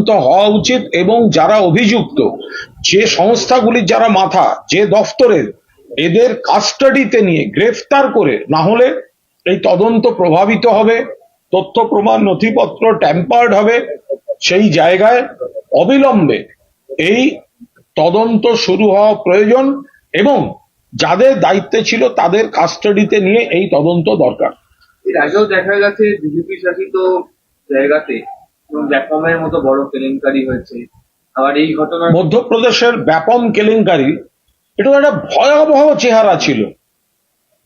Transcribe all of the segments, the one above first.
তদন্ত হওয়া উচিত এবং যারা অভিযুক্ত, যে সংস্থাগুলির যারা মাথা, যে দফতরের, এদের কাস্টাডিতে নিয়ে গ্রেফতার করে না হলে এই তদন্ত প্রভাবিত হবে, তথ্য প্রমাণ, নথিপত্র ট্যাম্পার্ড হবে, সেই জায়গায় অবিলম্বে এই তদন্ত শুরু হওয়া প্রয়োজন এবং যাদের দায়িত্বে ছিল তাদের কাস্টাডিতে নিয়ে এই তদন্ত দরকার। এর আগেও দেখা গেছে, বিজেপি শাসিত জায়গাতে এবং ব্যাকমের মতো বড় কেলেঙ্কারি হয়েছে। আবার এই ঘটনার মধ্যপ্রদেশের ব্যাপম কেলেঙ্কারি, এটা একটা ভয়াবহ চেহারা ছিল।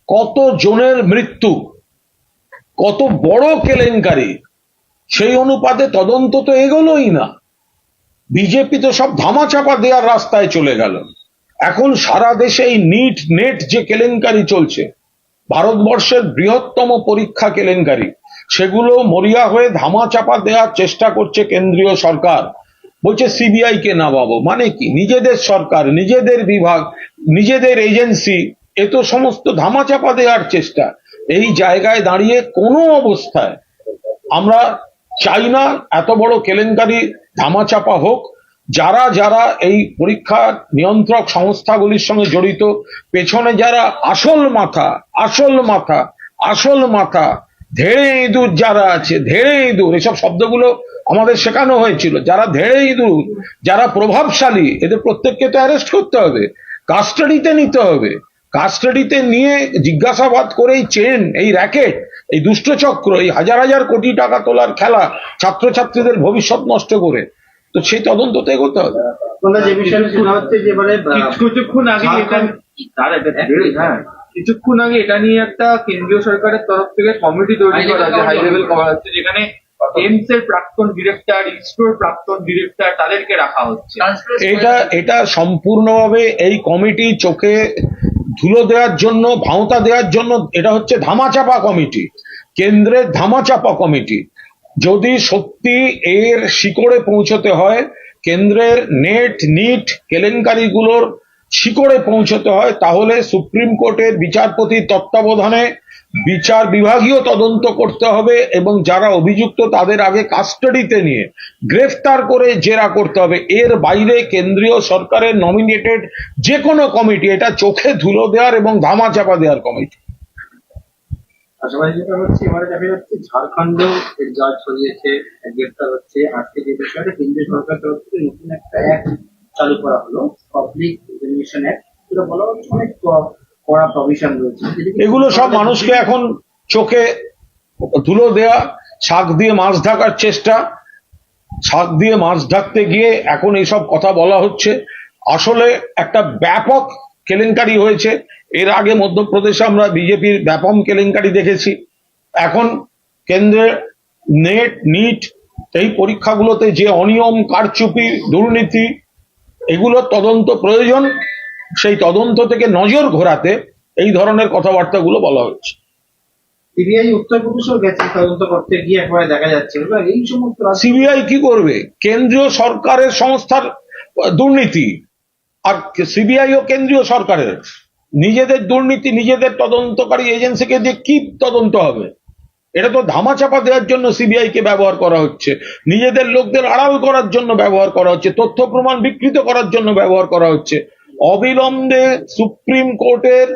কত জনের মৃত্যু, কত বড় কেলেঙ্কারি, সেই অনুপাতে তদন্ত তো এগোলোই না। বিজেপি তো সব ধামাচাপা দেওয়ার রাস্তায় চলে গেল। এখন সারা দেশে এই নিট নেট যে কেলেঙ্কারি চলছে, ভারতবর্ষের বৃহত্তম পরীক্ষা কেলেঙ্কারি। সেগুলো মরিয়া হয়ে ধামাচাপা দেওয়ার চেষ্টা করছে কেন্দ্রীয় সরকার। বলছে সিবিআই কে নামাবো। মানে কি? নিজেদের সরকার, নিজেদের বিভাগ, নিজেদের এজেন্সি, এ তো সমস্ত ধামাচাপা দেওয়ার চেষ্টা। এই জায়গায় দাঁড়িয়ে কোনো অবস্থায় আমরা চাই না, এত বড় কেলেঙ্কারি ধামাচাপা হোক। যারা যারা এই পরীক্ষা নিয়ন্ত্রক সংস্থাগুলির সঙ্গে জড়িত, পেছনে যারা আসল মাথা আসল মাথা আসল মাথা ধেড়ে ইঁদুর যারা আছে ধেড়ে ইঁদুর এসব শব্দগুলো আমাদের শেখানো হয়েছিল। যারা ধেড়ে ইঁদুর যারা প্রভাবশালী এদের প্রত্যেককে তো অ্যারেস্ট করতে হবে। কাস্টাডিতে নিতে হবে। কাস্টাডিতে নিয়ে জিজ্ঞাসাবাদ করে এই চেন এই র্যাকেট এই দুষ্টচক্র এই হাজার হাজার কোটি টাকা তোলার খেলা ছাত্রছাত্রীদের ভবিষ্যৎ নষ্ট করে। তো সেই তদন্ত তো এগোতে হবে। যে বিষয়ে শোনা হচ্ছে যে মানে কিছুক্ষণ আগে হ্যাঁ। কিছুক্ষণ আগে এটা নিয়ে একটা কেন্দ্রীয় সরকারের তরফ থেকে কমিটি তৈরি করা হচ্ছে হাই লেভেল করা হচ্ছে যেখানে এমস এর প্রাক্তন ডিরেক্টর ইসরোর প্রাক্তন ডিরেক্টর তাদেরকে রাখা হচ্ছে। এটা এটা সম্পূর্ণভাবে এই কমিটি চোখে ধুলো দেওয়ার জন্য ভাঁওতা দেওয়ার জন্য এটা হচ্ছে ধামাচাপা কমিটি কেন্দ্রের ধামাচাপা কমিটি যদি সত্যি এর শিকড়ে পৌঁছতে হয় কেন্দ্রের নেট নিট কেলেঙ্কারিগুলোর শিকড়ে পৌঁছতে হয়, তাহলে সুপ্রিম কোর্টের বিচারপতির তত্ত্বাবধানে বিচার বিভাগীয় তদন্ত করতে হবে এবং যারা অভিযুক্ত তাদের আগে কাস্টাডিতে নিয়ে গ্রেফতার করে জেরা করতে হবে। এর বাইরে কেন্দ্রীয় সরকারের নমিনেটেড যে কোনো কমিটি, এটা চোখে ধুলো দেওয়ার এবং ধামাচাপা দেওয়ার কমিটি। পাশাপাশি হচ্ছে গ্রেপ্তার হচ্ছে আজকে যে বিষয়টা, কেন্দ্রীয় সরকার তরফ থেকে নতুন একটা অ্যাক্ট চালু করা হলো পাবলিক ইনফরমেশন অ্যাক্ট যেটা বলা হচ্ছে অনেক কড়া প্রভিশন রয়েছে। এগুলো সব মানুষকে এখন চোখে ধুলো দেয়া, শাক দিয়ে মাছ ঢাকার চেষ্টা, শাক দিয়ে মাছ ঢাকতে গিয়ে এখন এইসব কথা বলা হচ্ছে। আসলে একটা ব্যাপক কেলেঙ্কারি হয়েছে। এর আগে মধ্যপ্রদেশে আমরা বিজেপির ব্যাপক কেলেঙ্কারি দেখেছি। এখন কেন্দ্রের নেট, নিট, এই পরীক্ষাগুলোতে যে অনিয়ম, কারচুপি, দুর্নীতি এগুলোর তদন্ত প্রয়োজন। সেই তদন্ত থেকে নজর ঘোরাতে এই ধরনের কথাবার্তাগুলো বলা হচ্ছে সিবিআই উত্তরপ্রদেশেও গেছে তদন্ত করতে গিয়ে একবারে দেখা যাচ্ছে। এই সমস্ত সিবিআই কি করবে? কেন্দ্রীয় সরকারের সংস্থার দুর্নীতি। আর সিবিআই ও কেন্দ্রীয় সরকারের। নিজেদের দুর্নীতি নিজেদের তদন্তকারী এজেন্সিকে দিয়ে কি তদন্ত হবে? এটা তো ধামাচাপা দেওয়ার জন্য সিবিআই কে ব্যবহার করা হচ্ছে। নিজেদের লোকদের আড়াল করার জন্য ব্যবহার করা হচ্ছে। তথ্য প্রমাণ বিকৃত করার জন্য ব্যবহার করা হচ্ছে। অবিলম্বে সুপ্রিম কোর্টের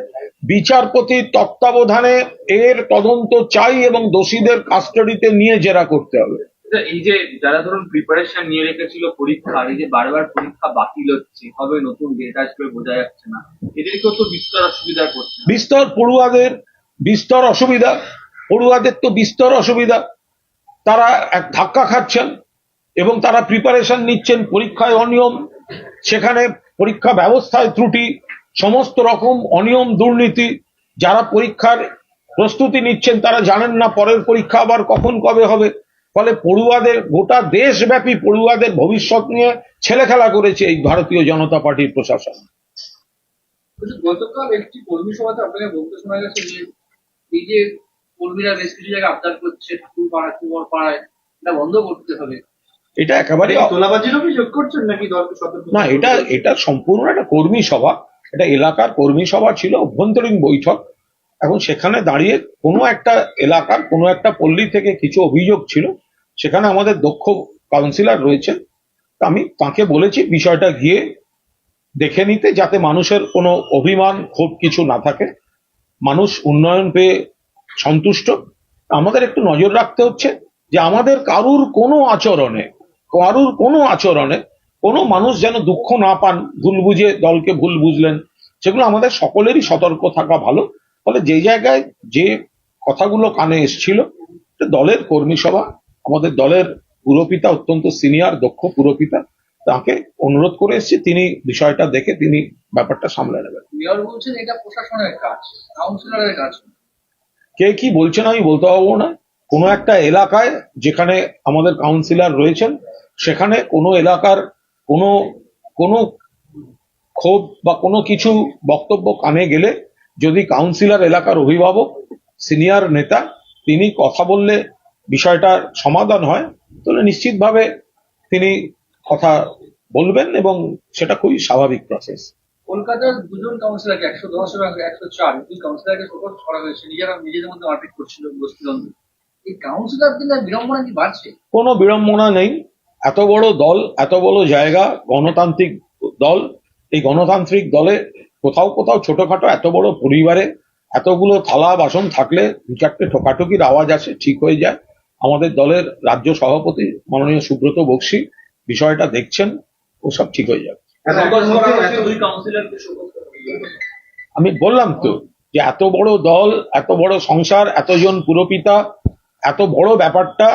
বিচারপতির তত্ত্বাবধানে এর তদন্ত চাই এবং দোষীদের কাস্টাডিতে নিয়ে জেরা করতে হবে। আচ্ছা, এই যে যারা ধরুন প্রিপারেশন নিয়ে রেখেছিল পরীক্ষার এই যে বারবার পরীক্ষা বাতিল হচ্ছে হবে নতুন ডেট আসবে বোঝা যাচ্ছে না। এদেরকেও তো বিস্তর অসুবিধা করছে বিস্তর পড়ুয়াদের বিস্তর অসুবিধা। পড়ুয়াদের তো বিস্তর অসুবিধা। তারা এক ধাক্কা খাচ্ছেন এবং তারা প্রিপারেশন নিচ্ছেন পরীক্ষায় অনিয়ম, সেখানে পরীক্ষা ব্যবস্থায় ত্রুটি, সমস্ত রকম অনিয়ম, দুর্নীতি। যারা পরীক্ষার প্রস্তুতি নিচ্ছেন তারা জানেন না পরের পরীক্ষা আবার কখন কবে হবে। ফলে পড়ুয়াদের, গোটা দেশব্যাপী পড়ুয়াদের ভবিষ্যৎ নিয়ে ছেলে খেলা করেছে এই ভারতীয় জনতা পার্টির প্রশাসন। গতকাল একটি কর্মী সভাতে আপনাকে বলতে শোনা গেছে যে, এই যে কর্মীরা বেশ কিছু জায়গায় আবদার করছে ঠাকুর পাড়ায় কুমার পাড়ায় এটা বন্ধ করতে হবে। এটা একেবারে তোলাবাজির অভিযোগ করছেন নাকি না এটা এটা সম্পূর্ণ একটা কর্মী সভা। এটা এলাকার কর্মী সভা ছিল অভ্যন্তরীণ বৈঠক। এখন সেখানে দাঁড়িয়ে কোনো একটা এলাকার কোনো একটা পল্লী থেকে কিছু অভিযোগ ছিল। সেখানে আমাদের দক্ষ কাউন্সিলর রয়েছেন। তা আমি তাকে বলেছি বিষয়টা গিয়ে দেখে নিতে যাতে মানুষের কোনো অভিমান ক্ষোভ কিছু না থাকে। মানুষ উন্নয়ন পেয়ে সন্তুষ্ট। আমাদের একটু নজর রাখতে হচ্ছে যে আমাদের কারুর কোনো আচরণে, কারুর কোনো আচরণে কোনো মানুষ যেন দুঃখ না পান, ভুল বুঝে দলকে ভুল বুঝলেন, সেগুলো আমাদের সকলেরই সতর্ক থাকা ভালো। ফলে যে জায়গায় যে কথাগুলো কানে এসছিল দলের কর্মী সভা, আমাদের দলের পুরপিতা, অত্যন্ত সিনিয়র, দক্ষ পুরপিতা, তাকে অনুরোধ করে এসেছি, তিনি বিষয়টা দেখে তিনি ব্যাপারটা সামলে নেবেন। মেয়র বলছেন এটা প্রশাসনের কাজ, কাউন্সিলরের কাজ। কে কি বলছেন আমি বলতে পারব না। কোনো একটা এলাকায় যেখানে আমাদের কাউন্সিলর রয়েছেন, সেখানে কোনো এলাকার কোনো কোনো ক্ষোভ বা কোনো কিছু বক্তব্য কানে গেলে যদি কাউন্সিলর এলাকার অভিভাবক সিনিয়র নেতা, তিনি কথা বললে বিষয়টার সমাধান হয়, তাহলে নিশ্চিতভাবে তিনি কথা বলবেন এবং সেটা খুবই স্বাভাবিক প্রসেস কলকাতার দুজন কাউন্সিলরকে একশো দশ এবং একশো চার দুই কাউন্সিলরকে শোকজ করা হয়েছে। নিজেরা, নিজেদের মধ্যে মারপিট করছিল বস্তিদ্বন্দ্ব এই কাউন্সিলরদের বিড়ম্বনা কি বাড়ছে? কোনো বিড়ম্বনা নেই। এত বড় দল, এত বড় জায়গা, গণতান্ত্রিক দল, এই গণতান্ত্রিক দলে কোথাও কোথাও ছোটখাটো এত বড় পরিবারে এতগুলো থালা বাসন থাকলে দু চারটে ঠোকাঠুকির আওয়াজ আসে, ঠিক হয়ে যায়। আমাদের দলের রাজ্য সভাপতি মাননীয় সুব্রত বক্সি বিষয়টা দেখছেন ও সব ঠিক হয়ে যাবে। করা হয়েছে। আমি বললাম তো যে এত বড় দল এত বড় সংসার এতজন পুরপিতা এত বড় ব্যাপারটা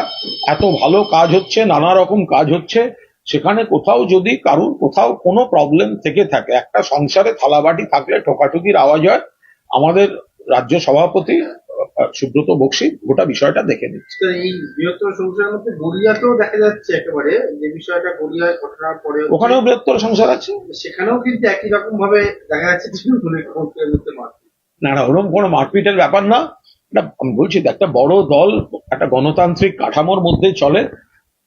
এত ভালো কাজ হচ্ছে নানা রকম কাজ হচ্ছে সেখানে কোথাও যদি কারুর কোথাও কোনো প্রবলেম থেকে থাকে একটা সংসারে থালাবাটি থাকলে ঠোকাঠুকির আওয়াজ হয় আমাদের রাজ্য সভাপতি সুব্রত বক্সি গোটা বিষয়টা দেখে নিচ্ছে। এই বৃহত্তর সংসারের মধ্যে গড়িয়াতেও দেখা যাচ্ছে একেবারে যে বিষয়টা গড়িয়ায় ঘটনার পরে ওখানেও বৃহত্তর সংসার আছে? সেখানেও কিন্তু একই রকম ভাবে দেখা যাচ্ছে না না ওরকম কোনো মারপিটের ব্যাপার না। আমি বলছি একটা বড় দল একটা গণতান্ত্রিক কাঠামোর মধ্যে চলে।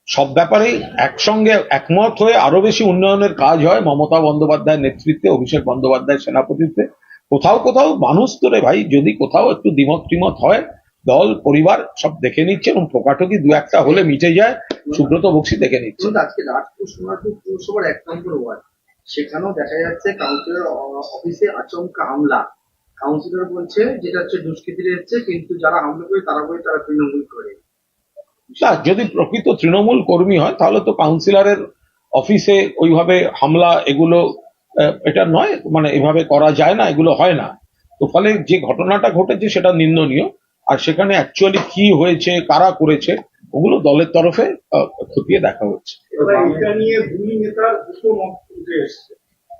সব ব্যাপারেই একসঙ্গে একমত হয়ে আরও বেশি উন্নয়নের কাজ হয় মমতা বন্দ্যোপাধ্যায়ের নেতৃত্বে অভিষেক বন্দ্যোপাধ্যায়ের সেনাপতিত্বে। কোথাও কোথাও মানুষ তো রে ভাই যদি কোথাও একটু দ্বিমত ত্রিমত হয় দল পরিবার সব দেখে নিচ্ছে এবং ঠোকাঠুকি দু একটা হলে মিটে যায় সুব্রত বক্সি দেখে নিচ্ছে। আজকে রাজপুর সোনারপুর পুরসভার এক নম্বর ওয়ার্ড সেখানেও দেখা যাচ্ছে কাউন্সিলর অফিসে আচমকা হামলা। কাউন্সিলর বলছে যেটা হচ্ছে দুষ্কৃতীরা এসছে কিন্তু যারা হামলা করে তারা বলে তারা তৃণমূল করে। না যদি প্রকৃত তৃণমূল কর্মী হয় তাহলে তো কাউন্সিলরের অফিসে ওইভাবে হামলা এগুলো এটা নয় মানে এভাবে করা যায় না এগুলো হয় না। তো ফলে যে ঘটনাটা ঘটেছে সেটা নিন্দনীয় আর সেখানে অ্যাকচুয়ালি কি হয়েছে কারা করেছে ওগুলো দলের তরফে খতিয়ে দেখা হচ্ছে।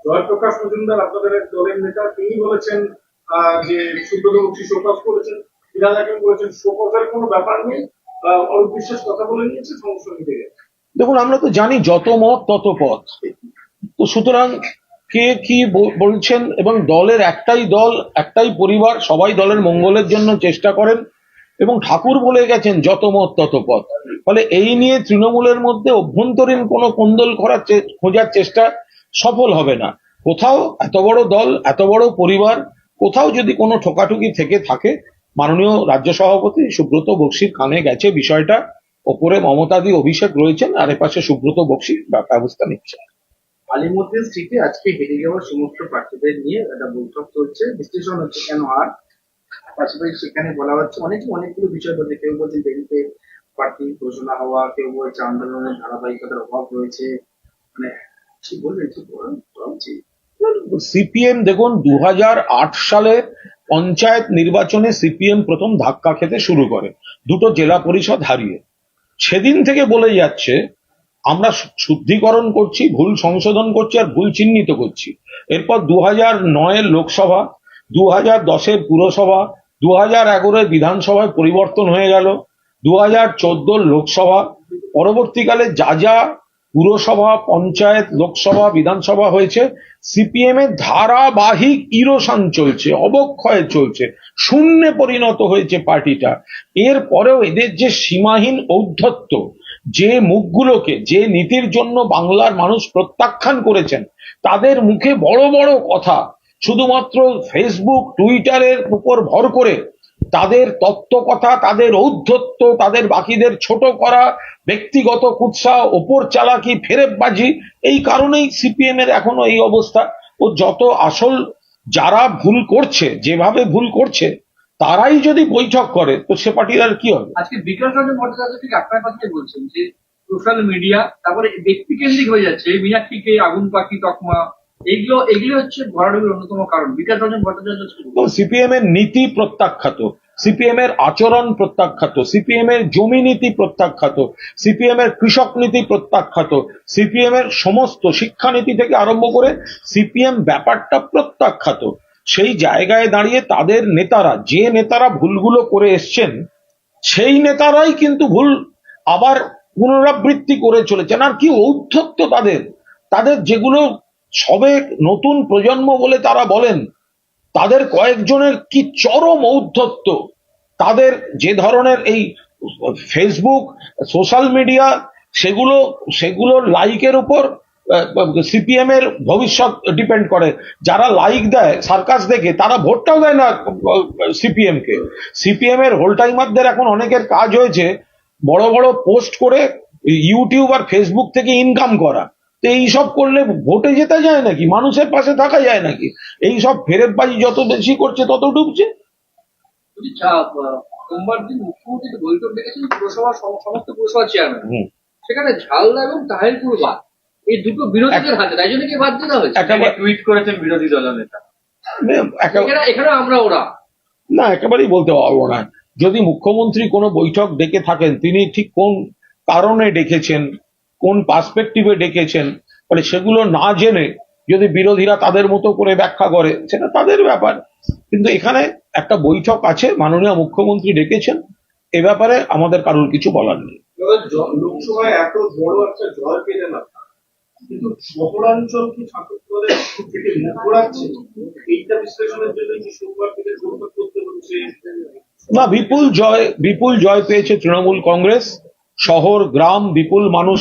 জয়প্রকাশ মজুমদার আপনাদের দলের নেতা তিনি বলেছেন আহ, যে সুব্রত বক্সি শোকজ করেছেন হাকিম বলেছেন শোকজের কোনো ব্যাপার নেই অরূপ বিশ্বাস কথা বলে নিয়েছে সমস্যা গেছে। দেখুন আমরা তো জানি যত মত তত পথ। তো সুতরাং কে কি বলছেন এবং দলের একটাই দল, একটাই পরিবার, সবাই দলের মঙ্গলের জন্য চেষ্টা করেন এবং ঠাকুর বলে গেছেন, যত মত, তত পথ। ফলে এই নিয়ে তৃণমূলের মধ্যে অভ্যন্তরীণ কোনো কোন্দল করার খোঁজার চেষ্টা সফল হবে না। কোথাও এত বড় দল, এত বড় পরিবার, কোথাও যদি কোনো ঠোকাঠুকি থেকে থাকে, মাননীয় রাজ্য সভাপতি সুব্রত বক্সির কানে গেছে বিষয়টা। ওপরে মমতাদি অভিষেক রয়েছেন, আর এপাশে সুব্রত বক্সি ব্য- ব্যবস্থা নিচ্ছে আলিমুদ্দিন স্ট্রিটে আজকে হেরে যাওয়া সমস্ত প্রার্থীদের নিয়ে একটা বৈঠক চলছে। বিশ্লেষণ হচ্ছে কেন আর? পাশাপাশি সেখানে বলা হচ্ছে অনেক, অনেকগুলো বিষয় বলছে কেউ বলছে দেরিতে প্রার্থী ঘোষণা হওয়া, কেউ বলছে আন্দোলনের ধারাবাহিকতার অভাব রয়েছে। মানে বলবেন কি সিপিএম দেখুন দু হাজার আট সালে পঞ্চায়েত নির্বাচনে সিপিএম প্রথম ধাক্কা খেতে শুরু করে। দুটো জেলা পরিষদ হারিয়ে। সেদিন থেকে বলে যাচ্ছে আমরা শুদ্ধিকরণ করছি, ভুল সংশোধন করছি আর ভুল চিহ্নিত করছি। এরপর দু হাজার নয়ের লোকসভা দু হাজার দশের পুরসভা দু হাজার এগারোয় বিধানসভায় পরিবর্তন হয়ে গেল দু হাজার চোদ্দোর লোকসভা, পরবর্তীকালে যা যা পুরসভা, পঞ্চায়েত লোকসভা, বিধানসভা হয়েছে, সিপিএম এর ধারাবাহিক ইরোশন চলছে, অবক্ষয় চলছে, শূন্যে পরিণত হয়েছে পার্টিটা। এর পরেও এদের যে সীমাহীন ঔদ্ধত্য যে মুখগুলোকে, যে নীতির জন্য বাংলার মানুষ প্রত্যাখ্যান করেছেন, তাদের মুখে বড় বড় কথা, শুধুমাত্র ফেসবুক টুইটারের উপর ভর করে তাদের তত্ত্ব কথা তাদের ঔদ্ধত্য, তাদের বাকিদের ছোট করা, ব্যক্তিগত কুৎসা, ওপর চালাকি, ফেরেববাজি, এই কারণেই সিপিএম এর এখনও এই অবস্থা। ও যত আসল যারা ভুল করছে, যেভাবে ভুল করছে তারাই যদি বৈঠক করে তো সে পার্টির আর কি হবে? আজকে বিকাশ রঞ্জন ভট্টাচার্য ঠিক আপনার কথাই বলছেন যে সোশ্যাল মিডিয়া তারপরে ব্যক্তি কেন্দ্রিক হয়ে যাচ্ছে এই মিনাক্ষীকে আগুন পাখি তকমা এগুলো এগুলো হচ্ছে ভরাডুবির অন্যতম কারণ। বিকাশ রঞ্জন ভট্টাচার্য। সিপিএম এর নীতি প্রত্যাখ্যাত সিপিএম এর আচরণ প্রত্যাখ্যাত সিপিএম এর জমি নীতি প্রত্যাখ্যাত সিপিএম এর কৃষক নীতি প্রত্যাখ্যাত সিপিএম এর সমস্ত শিক্ষানীতি থেকে আরম্ভ করে সিপিএম ব্যাপারটা প্রত্যাখ্যাত। সেই জায়গায় দাঁড়িয়ে তাদের নেতারা, যে নেতারা ভুলগুলো করে এসছেন, সেই নেতারাই কিন্তু ভুল আবার পুনরাবৃত্তি করে চলেছেন। আর কি ঔদ্ধত্য তাদের? তাদের যেগুলো সবে নতুন প্রজন্ম বলে তারা বলেন, তাদের কয়েকজনের কি চরম ঔদ্ধত্য? তাদের যে ধরনের এই ফেসবুক, সোশ্যাল মিডিয়া, সেগুলো, সেগুলোর লাইকের উপর সিপিএম এর ভবিষ্যৎ ডিপেন্ড করে। যারা লাইক দেয় সার্কাস দেখে তারা ভোটটাও দেয় না সিপিএম কে। সিপিএম এর হোল টাইমারদের এখন অনেকের কাজ হয়েছে বড় বড় পোস্ট করে ইউটিউব আর ফেসবুক থেকে ইনকাম করা। তো এইসব করলে ভোটে যেতে যায় নাকি? মানুষের পাশে থাকা যায় নাকি? এই সব ফেরতবাজি যত বেশি করছে তত ডুবছে। যদি চা- আহ, সোমবার দিন মুখ্যমন্ত্রী বৈঠক ডেকেছেন পুরসভা সমস্ত পুরসভা চেয়ারম্যান সেখানে ঝালদা এবং তাহিরপুর বাদ। এই দুটো বিরোধীদের হাতে তাই জন্য কি বাদ দেওয়া হয়েছে? একেবারে টুইট করেছেন বিরোধী দলনেতা এখানে আমরা ওরা। না একেবারেই বলতে পারব না। যদি মুখ্যমন্ত্রী কোনো বৈঠক ডেকে থাকেন তিনি ঠিক কোন কারণে ডেকেছেন কোন পার্সপেক্টিভে ডেকেছেন মানে সেগুলো না জেনে যদি বিরোধীরা তাদের মতো করে ব্যাখ্যা করে সেটা তাদের ব্যাপার। কিন্তু এখানে একটা বৈঠক আছে মাননীয় মুখ্যমন্ত্রী ডেকেছেন এ ব্যাপারে আমাদের কারোর কিছু বলার নেই। লোকসভায় এত বড় একটা জয় পেলেন আপনারা। কিন্তু থেকে মুখ এইটা বিশ্লেষণের জন্য কি সোমবার থেকে করতে হচ্ছে? না বিপুল জয় বিপুল জয় পেয়েছে তৃণমূল কংগ্রেস। শহর, গ্রাম বিপুল মানুষ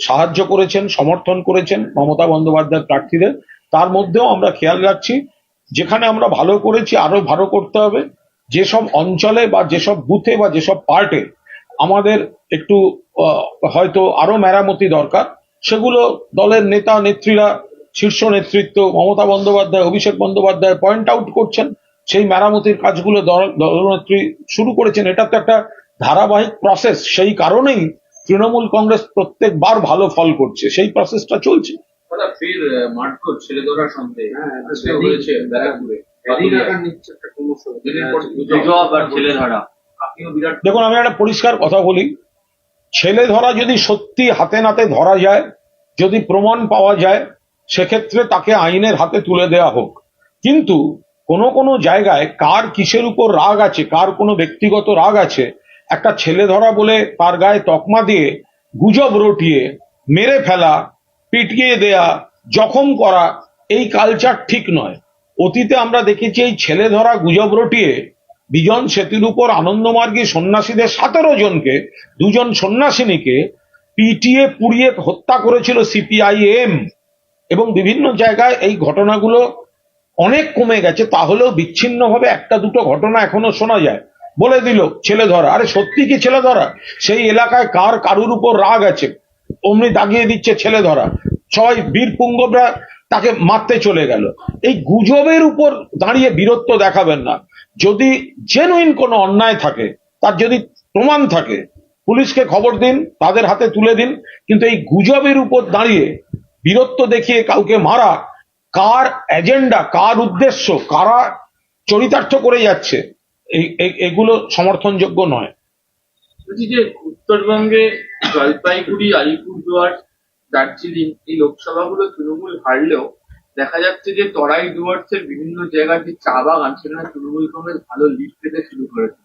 সাহায্য করেছেন, সমর্থন করেছেন মমতা বন্দ্যোপাধ্যায় প্রার্থীদের। তার মধ্যেও আমরা খেয়াল রাখছি, যেখানে আমরা ভালো করেছি, আরও ভালো করতে হবে। যেসব অঞ্চলে বা যেসব বুথে বা যেসব পার্টে আমাদের একটু হয়তো আরও মেরামতি দরকার সেগুলো দলের নেতা নেত্রীরা শীর্ষ নেতৃত্ব মমতা বন্দ্যোপাধ্যায় অভিষেক বন্দ্যোপাধ্যায় পয়েন্ট আউট করছেন। সেই মেরামতির কাজগুলো দল- দলনেত্রী শুরু করেছেন। এটা তো একটা ধারাবাহিক প্রসেস সেই কারণেই তৃণমূল কংগ্রেস প্রত্যেকবার ভালো ফল করছে। সেই প্রসেসটা চলছে। ফের সন্দেহে। হ্যাঁ, হয়েছে ব্যারাকপুরে। আপনিও বিরাট দেখুন আমি একটা পরিষ্কার কথা বলি। ছেলে ধরা যদি সত্যি হাতে নাতে ধরা যায়, যদি প্রমাণ পাওয়া যায়, সেক্ষেত্রে তাকে আইনের হাতে তুলে দেওয়া হোক। কিন্তু কোনো কোনো জায়গায় কার কিসের উপর রাগ আছে, কার কোনো ব্যক্তিগত রাগ আছে, একটা ছেলে ধরা বলে তার গায়ে তকমা দিয়ে গুজব রটিয়ে, মেরে ফেলা, পিটিয়ে দেয়া, জখম করা, এই কালচার ঠিক নয়। অতীতে আমরা দেখেছি এই ছেলে ধরা গুজব রটিয়ে বিজন সেতুর উপর আনন্দমার্গী সন্ন্যাসীদের সতেরো জনকে, দুজন সন্ন্যাসিনীকে পিটিয়ে, পুড়িয়ে হত্যা করেছিল সিপিআইএম। এবং বিভিন্ন জায়গায় এই ঘটনাগুলো অনেক কমে গেছে, তাহলেও বিচ্ছিন্নভাবে একটা দুটো ঘটনা এখনও শোনা যায়। বলে দিল, ছেলে ধরা। আরে সত্যি কি ছেলে ধরা? সেই এলাকায় কার কারুর উপর রাগ আছে? অমনি দাগিয়ে দিচ্ছে ছেলে ধরা। সবাই বীর পুঙ্গবরা তাকে মারতে চলে গেল। এই গুজবের উপর দাঁড়িয়ে বীরত্ব দেখাবেন না। যদি জেনুইন কোনো অন্যায় থাকে, তার যদি প্রমাণ থাকে, পুলিশকে খবর দিন, তাদের হাতে তুলে দিন, কিন্তু এই গুজবের উপর দাঁড়িয়ে বীরত্ব দেখিয়ে কাউকে মারা কার এজেন্ডা কার উদ্দেশ্য, কারা চরিতার্থ করে যাচ্ছে এগুলো সমর্থনযোগ্য নয়। যে উত্তরবঙ্গে জলপাইগুড়ি, আলিপুরদুয়ার, দার্জিলিং এই লোকসভাগুলো তৃণমূল হারলেও দেখা যাচ্ছে যে তরাই ডুয়ার্সের বিভিন্ন জায়গার যে চা বাগান, সেখানে তৃণমূল কংগ্রেস ভালো লিড পেতে শুরু করেছে।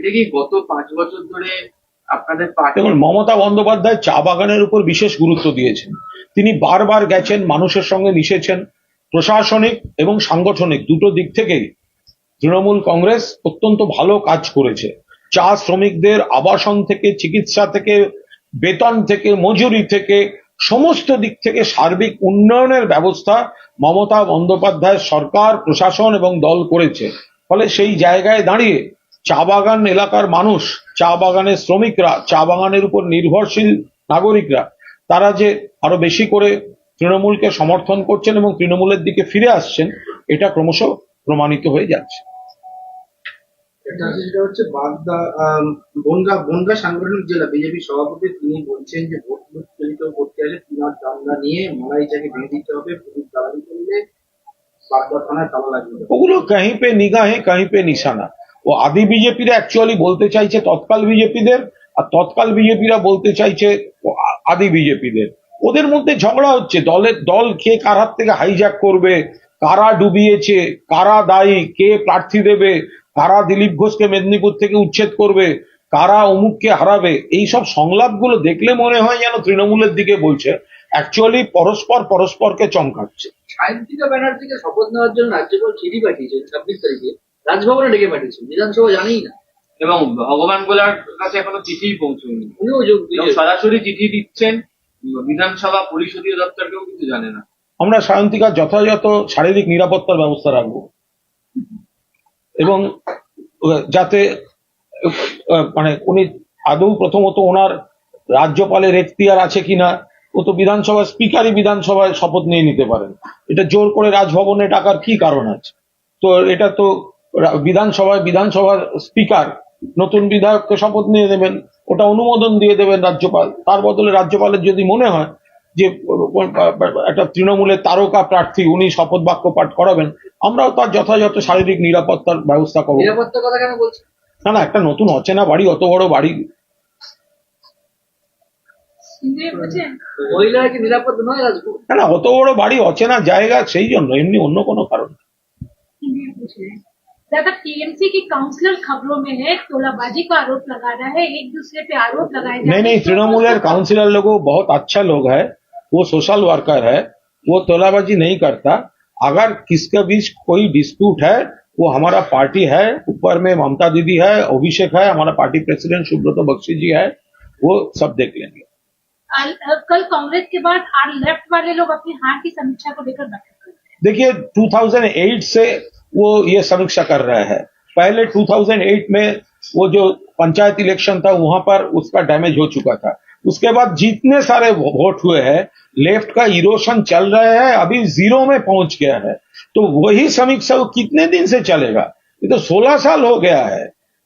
এটা কি গত পাঁচ বছর ধরে আপনাদের মমতা বন্দ্যোপাধ্যায় চা বাগানের উপর বিশেষ গুরুত্ব দিয়েছেন। তিনি বারবার গেছেন, মানুষের সঙ্গে মিশেছেন। প্রশাসনিক এবং সাংগঠনিক দুটো দিক থেকেই তৃণমূল কংগ্রেস অত্যন্ত ভালো কাজ করেছে। চা শ্রমিকদের আবাসন থেকে, চিকিৎসা থেকে, বেতন থেকে, মজুরি থেকে সমস্ত দিক থেকে সার্বিক উন্নয়নের ব্যবস্থা মমতা বন্দ্যোপাধ্যায় সরকার, প্রশাসন এবং দল করেছে। ফলে সেই জায়গায় দাঁড়িয়ে চা বাগান এলাকার মানুষ, চা বাগানের শ্রমিকরা, চা বাগানের উপর নির্ভরশীল নাগরিকরা, তারা যে আরও বেশি করে তৃণমূলকে সমর্থন করছেন এবং তৃণমূলের দিকে ফিরে আসছেন, এটা ক্রমশ প্রমাণিত হয়ে যাচ্ছে। হচ্ছে বাগদা বনগা বনগা সাংগঠনিক জেলা, বিজেপি সভাপতি তিনি বলছেন যে ভোট করতে আসে নিয়ে ভেঙে দিতে হবে, পুলিশ দালালি করলে ওগুলো পে পে নিশানা। ও আদি বিজেপিরা অ্যাকচুয়ালি বলতে চাইছে তৎকাল বিজেপিদের, আর তৎকাল বিজেপিরা বলতে চাইছে আদি বিজেপিদের। ওদের মধ্যে ঝগড়া হচ্ছে, দলের দল কে কার হাত থেকে হাইজ্যাক করবে, কারা ডুবিয়েছে, কারা দায়ী, কে প্রার্থী দেবে কারা দিলীপ ঘোষকে মেদিনীপুর থেকে উচ্ছেদ করবে কারা অমুককে হারাবে এইসব সংলাপগুলো দেখলে মনে হয় যেন তৃণমূলের দিকে বলছে। অ্যাকচুয়ালি পরস্পর পরস্পরকে চমকাচ্ছে। সায়ন্তিকা ব্যানার্জিকে শপথ নেওয়ার জন্য রাজ্যপাল চিঠি পাঠিয়েছেন ছাব্বিশ তারিখে। রাজভবনে ডেকে পাঠিয়েছেন বিধানসভা জানেই না। এবং ভগবান গোলার কাছে এখনও চিঠিই পৌঁছয়নি। উনিও যোগ সরাসরি চিঠি দিচ্ছেন বিধানসভা পরিষদীয় দপ্তরকেও কিন্তু জানে না। আমরা সায়ন্তিকার যথাযথ শারীরিক নিরাপত্তার ব্যবস্থা রাখব। এবং যাতে মানে উনি আদৌ প্রথমত ওনার রাজ্যপালের এখতিয়ার আছে কিনা, ও তো বিধানসভা স্পিকারই বিধানসভায় শপথ নিয়ে নিতে পারেন। এটা জোর করে রাজভবনে টাকার কি কারণ আছে? তো এটা তো বিধানসভায়, বিধানসভার স্পিকার নতুন বিধায়ককে শপথ নিয়ে দেবেন ওটা অনুমোদন দিয়ে দেবেন রাজ্যপাল। তার বদলে রাজ্যপালের যদি মনে হয় যে একটা তৃণমূলের তারকা প্রার্থী উনি শপথ বাক্য পাঠ করাবেন আমরাও তার যথাযথ শারীরিক নিরাপত্তার ব্যবস্থা করবো নিরাপত্তার কথা কেন বলছেন না না একটা নতুন অচেনা বাড়ি অত বড় বাড়ি মহিলারা কি নিরাপদ নয় রাজভবন না না অত বড় বাড়ি অচেনা জায়গা সেই জন্য এমনি অন্য কোনো কারণ না। ज्यादा टीएमसी की काउंसलर खबरों में है तोलाबाजी का आरोप लगा रहा है एक दूसरे पे आरोप लगाए जा नहीं रहे नहीं हैं। तृणमूल काउंसिलर लोगों बहुत अच्छा लोग है वो सोशल वर्कर है वो तोलाबाजी नहीं करता। अगर किसके बीच कोई डिस्प्यूट है वो हमारा पार्टी है ऊपर में ममता दीदी है अभिषेक है हमारा पार्टी प्रेसिडेंट सुब्रत बख्शी जी है वो सब देख लेंगे। कल कांग्रेस के बाद आर लेफ़्ट वाले लोग अपनी हार की समीक्षा को लेकर बैठक हैं देखिए 2008 से वो ये समीक्षा कर रहे हैं। पहले 2008 में वो जो पंचायत इलेक्शन था वहाँ पर उसका डैमेज हो चुका था। उसके बाद जितने सारे वोट हुए हैं लेफ़्ट का इरोशन चल रहा है, अभी ज़ीरो में पहुँच गया है। तो वही समीक्षा कितने दिन से चलेगा? ये तो 16 साल हो गया है।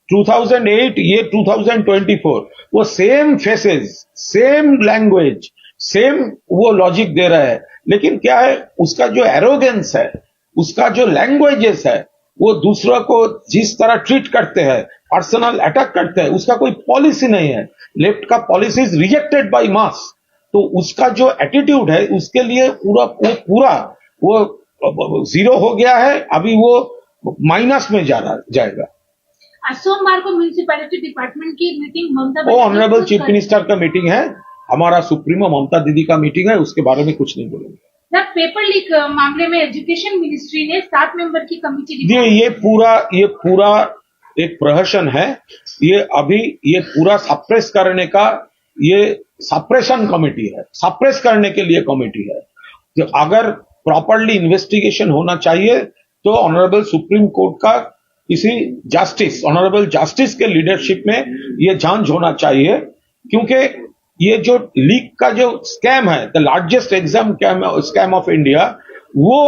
2008 ये 2024 वो same faces same language same वो लॉजिक दे रहा है। लेकिन क्या है, उसका जो एरोगेंस है, उसका जो लैंग्वेजेस है वो दूसरों को जिस तरह ट्रीट करते हैं पर्सनल अटैक करते हैं उसका कोई पॉलिसी नहीं है। लेफ़्ट का policy is rejected by mass तो उसका जो एटीट्यूड है उसके लिए पूरा वो पूरा वो ज़ीरो हो गया है अभी वो माइनस में जा रहा जाएगा। सोमवार को म्यूनिसिपैलिटी डिपार्टमेंट की मीटिंग ममता वो ऑनरेबल चीफ मिनिस्टर का मीटिंग है हमारा सुप्रीमो ममता दीदी का मीटिंग है उसके बारे में कुछ नहीं बोलेंगे। सर पेपर लीक मामले में एजुकेशन मिनिस्ट्री ने सात मेंबर की कमेटी ये ये पूरा ये पूरा एक प्रहसन है। ये अभी ये पूरा सप्रेस करने का ये सप्रेशन कमेटी है। सप्रेस करने के लिए कमेटी है। जो अगर प्रॉपरली इन्वेस्टिगेशन होना चाहिए तो ऑनरेबल सुप्रीम कोर्ट का किसी जस्टिस ऑनरेबल जस्टिस के लीडरशिप में ये जाँच होना चाहिए क्योंकि ये जो लीक का जो स्कैम है the largest exam scam of India वो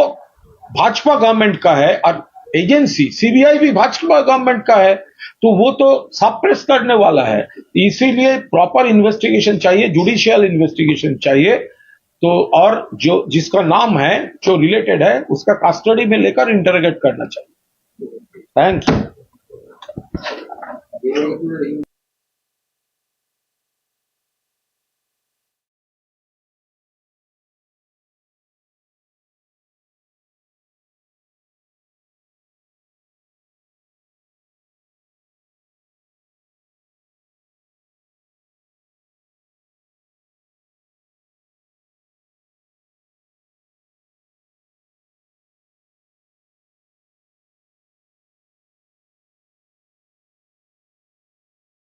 भाजपा गवर्नमेंट का है और एजेंसी सीबीआई भी भाजपा गवर्नमेंट का है तो वो तो सप्रेस करने वाला है। इसीलिए प्रॉपर इन्वेस्टिगेशन चाहिए जुडिशियल इन्वेस्टिगेशन चाहिए। तो और जो, जिसका नाम है, जो रिलेटेड है, उसका कस्टडी में लेकर इंटरोगेट करना चाहिए। Thank you